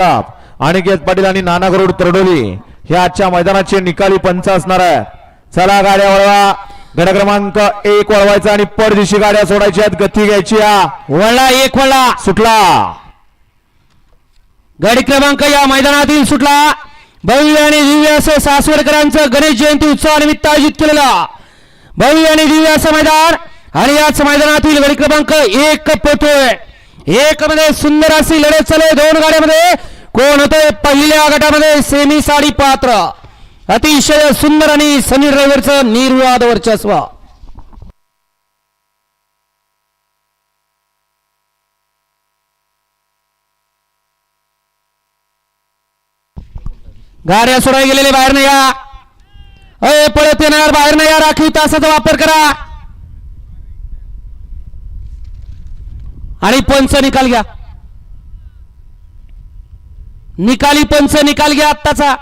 अनिकेत पाटील आणि नाना गरुड तरडोली हे आजच्या मैदानाचे निकाली पंच असणार आहे चला गाड्या वळवा. गड क्रमांक एक वळवायचा आणि परदिशी गाड्या सोडायच्या आहेत. गती घ्यायची हा वळला एक वळला. सुटला. गाडी क्रमांक या मैदानातील सुटला. भव्य आणि दिव्य असं सासवडकरांचं गणेश जयंती उत्सवानिमित्त आयोजित केलेला भव्य आणि दिव्य असं मैदान. आणि याच मैदानातील गाडी क्रमांक एक पोहतोय एक मध्ये सुंदर अशी लढत चालू आहे. दोन गाड्यामध्ये कोण होते? पहिल्या गटामध्ये सेमी साडी पात्र. अतिशय सुंदर आणि सनी ड्रायव्हरचं निर्वाद वर्चस्व. गाड्या सोडाय गेलेले बाहेर नाही या अय पळत येणार बाहेर नाही या राखीव तासाचा वापर करा. आणि पंच निकाल घ्या. निकाली पंच निकाल घ्या आत्ताचा.